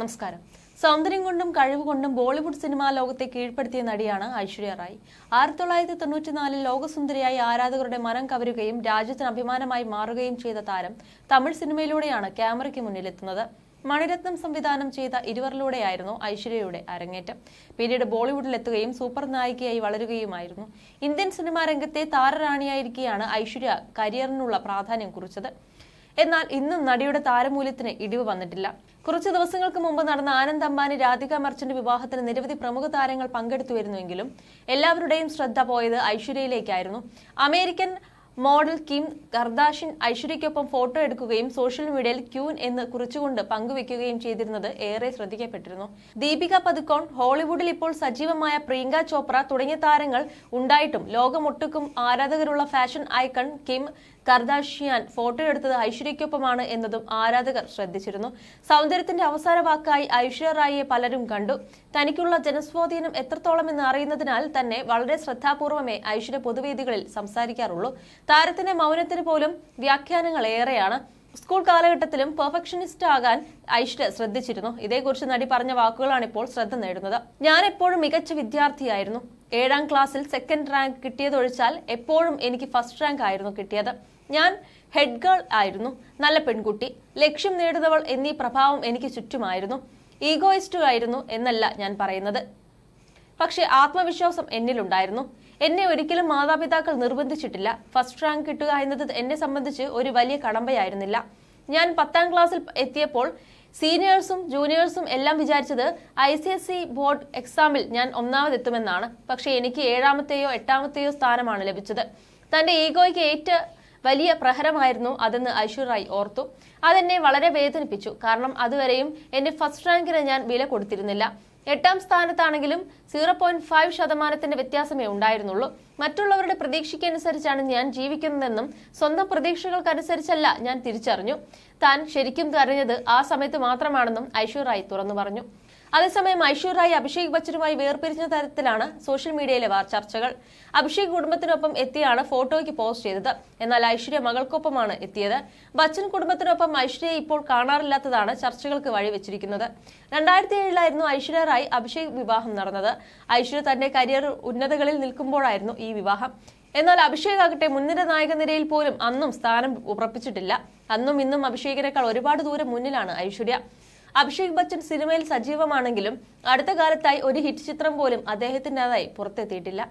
നമസ്കാരം. സൗന്ദര്യം കൊണ്ടും കഴിവ് കൊണ്ടും ബോളിവുഡ് സിനിമാ ലോകത്തെ കീഴ്പ്പെടുത്തിയ നടിയാണ് ഐശ്വര്യ റായ്. ആയിരത്തി തൊള്ളായിരത്തി തൊണ്ണൂറ്റിനാലിൽ ലോകസുന്ദരിയായി ആരാധകരുടെ മനം കവരുകയും രാജ്യത്തിന് അഭിമാനമായി മാറുകയും ചെയ്ത താരം തമിഴ് സിനിമയിലൂടെയാണ് ക്യാമറയ്ക്ക് മുന്നിലെത്തുന്നത്. മണിരത്നം സംവിധാനം ചെയ്ത ഇരുവരിലൂടെയായിരുന്നു ഐശ്വര്യയുടെ അരങ്ങേറ്റം. പിന്നീട് ബോളിവുഡിലെത്തുകയും സൂപ്പർ നായികയായി വളരുകയുമായിരുന്നു. ഇന്ത്യൻ സിനിമാ രംഗത്തെ താരറാണിയായിരിക്കെയാണ് ഐശ്വര്യ കരിയറിനുള്ള പ്രാധാന്യം കുറിച്ചത്. എന്നാൽ ഇന്നും നടിയുടെ താരമൂല്യത്തിന് ഇടിവ് വന്നിട്ടില്ല. കുറച്ചു ദിവസങ്ങൾക്ക് മുമ്പ് നടന്ന ആനന്ദ് അംബാനി രാധിക മർച്ചന്റ് വിവാഹത്തിന് നിരവധി പ്രമുഖ താരങ്ങൾ പങ്കെടുത്തു വരുന്നുവെങ്കിലും എല്ലാവരുടെയും ശ്രദ്ധ പോയത് ഐശ്വര്യയിലേക്കായിരുന്നു. അമേരിക്കൻ മോഡൽ കിം കർദാഷിൻ ഐശ്വര്യയ്ക്കൊപ്പം ഫോട്ടോ എടുക്കുകയും സോഷ്യൽ മീഡിയയിൽ ക്യൂൻ എന്ന് കുറിച്ചുകൊണ്ട് പങ്കുവെക്കുകയും ചെയ്തിരുന്നത് ഏറെ ശ്രദ്ധിക്കപ്പെട്ടിരുന്നു. ദീപിക പതുക്കോൺ ഹോളിവുഡിൽ ഇപ്പോൾ സജീവമായ പ്രിയങ്ക ചോപ്ര തുടങ്ങിയ താരങ്ങൾ ഉണ്ടായിട്ടും ലോകമൊട്ടുക്കും ആരാധകരുള്ള fashion icon Kim Kardashian photo എടുത്തത് ഐശ്വര്യയ്ക്കൊപ്പമാണ് എന്നതും ആരാധകർ ശ്രദ്ധിച്ചിരുന്നു. സൗന്ദര്യത്തിന്റെ അവസാന വാക്കായി ഐശ്വര്യ റായിയെ പലരും കണ്ടു. തനിക്കുള്ള ജനസ്വാധീനം എത്രത്തോളം എന്ന് അറിയുന്നതിനാൽ തന്നെ വളരെ ശ്രദ്ധാപൂർവമേ ഐശ്വര്യ പൊതുവേദികളിൽ സംസാരിക്കാറുള്ളൂ. താരത്തിന്റെ മൗനത്തിന് പോലും വ്യാഖ്യാനങ്ങൾ ഏറെയാണ്. സ്കൂൾ കാലഘട്ടത്തിലും പെർഫെക്ഷനിസ്റ്റ് ആകാൻ ഐശ്വര്യ ശ്രദ്ധിച്ചിരുന്നു. ഇതേക്കുറിച്ച് നടി പറഞ്ഞ വാക്കുകളാണ് ഇപ്പോൾ ശ്രദ്ധ നേടുന്നത്. ഞാൻ എപ്പോഴും മികച്ച വിദ്യാർത്ഥിയായിരുന്നു. ഏഴാം ക്ലാസ്സിൽ സെക്കൻഡ് റാങ്ക് കിട്ടിയതൊഴിച്ചാൽ എപ്പോഴും എനിക്ക് ഫസ്റ്റ് റാങ്ക് ആയിരുന്നു കിട്ടിയത്. ഞാൻ ഹെഡ് ഗേൾ ആയിരുന്നു. നല്ല പെൺകുട്ടി. ലക്ഷ്യം നേടുന്നവൾ എന്നീ പ്രഭാവം എനിക്ക് ചുറ്റുമായിരുന്നു. ഈഗോയിസ്റ്റു ആയിരുന്നു എന്നല്ല ഞാൻ പറയുന്നത്. പക്ഷേ ആത്മവിശ്വാസം എന്നിലുണ്ടായിരുന്നു. എന്നെ ഒരിക്കലും മാതാപിതാക്കൾ നിർബന്ധിച്ചിട്ടില്ല. ഫസ്റ്റ് റാങ്ക് കിട്ടുക എന്നത് എന്നെ സംബന്ധിച്ച് ഒരു വലിയ കടമ്പയായിരുന്നില്ല. ഞാൻ പത്താം ക്ലാസ്സിൽ എത്തിയപ്പോൾ സീനിയേഴ്സും ജൂനിയേഴ്സും എല്ലാം വിചാരിച്ചത് I C S C board എക്സാമിൽ ഞാൻ ഒന്നാമതെത്തുമെന്നാണ്. പക്ഷേ എനിക്ക് ഏഴാമത്തെയോ എട്ടാമത്തെയോ സ്ഥാനമാണ് ലഭിച്ചത്. തന്റെ ഈഗോയ്ക്ക് ഏറ്റ വലിയ പ്രഹരമായിരുന്നു അതെന്ന് റായ് ഓർത്തു. അതെന്നെ വളരെ വേദനിപ്പിച്ചു. കാരണം അതുവരെയും എന്റെ ഫസ്റ്റ് റാങ്കിന് ഞാൻ വില കൊടുത്തിരുന്നില്ല. എട്ടാം സ്ഥാനത്താണെങ്കിലും സീറോ പോയിന്റ് ഫൈവ് ശതമാനത്തിന്റെ വ്യത്യാസമേ ഉണ്ടായിരുന്നുള്ളൂ. മറ്റുള്ളവരുടെ പ്രതീക്ഷയ്ക്കനുസരിച്ചാണ് ഞാൻ ജീവിക്കുന്നതെന്നും സ്വന്തം പ്രതീക്ഷകൾക്കനുസരിച്ചല്ല ഞാൻ തിരിച്ചറിഞ്ഞു. താൻ ശരിക്കും കരഞ്ഞത് ആ സമയത്ത് മാത്രമാണെന്നും റായ് തുറന്നു പറഞ്ഞു. അതേസമയം ഐശ്വര്യായി അഭിഷേക് ബച്ചനുമായി വേർപിരിഞ്ഞ തരത്തിലാണ് സോഷ്യൽ മീഡിയയിലെ ചർച്ചകൾ. അഭിഷേക് കുടുംബത്തിനൊപ്പം എത്തിയാണ് ഫോട്ടോയ്ക്ക് പോസ്റ്റ് ചെയ്തത്. എന്നാൽ ഐശ്വര്യ മകൾക്കൊപ്പമാണ് എത്തിയത്. ബച്ചൻ കുടുംബത്തിനൊപ്പം ഐശ്വര്യയെ ഇപ്പോൾ കാണാറില്ലാത്തതാണ് ചർച്ചകൾക്ക് വഴിവെച്ചിരിക്കുന്നത്. രണ്ടായിരത്തി ഏഴിലായിരുന്നു ഐശ്വര്യ റായ് അഭിഷേക് വിവാഹം നടന്നത്. ഐശ്വര്യ തന്റെ കരിയർ ഉന്നതകളിൽ നിൽക്കുമ്പോഴായിരുന്നു ഈ വിവാഹം. എന്നാൽ അഭിഷേക് ആകട്ടെ മുൻനിര നായക നിരയിൽ പോലും അന്നും സ്ഥാനം ഉറപ്പിച്ചിട്ടില്ല. അന്നും ഇന്നും അഭിഷേകിനേക്കാൾ ഒരുപാട് ദൂരം മുന്നിലാണ് ഐശ്വര്യ. അഭിഷേക് ബച്ചൻ സിനിമയിൽ സജീവമാണെങ്കിലും അടുത്ത കാലത്തായി ഒരു ഹിറ്റ് ചിത്രം പോലും അദ്ദേഹത്തിന്റെതായി പുറത്തെത്തിയിട്ടില്ല.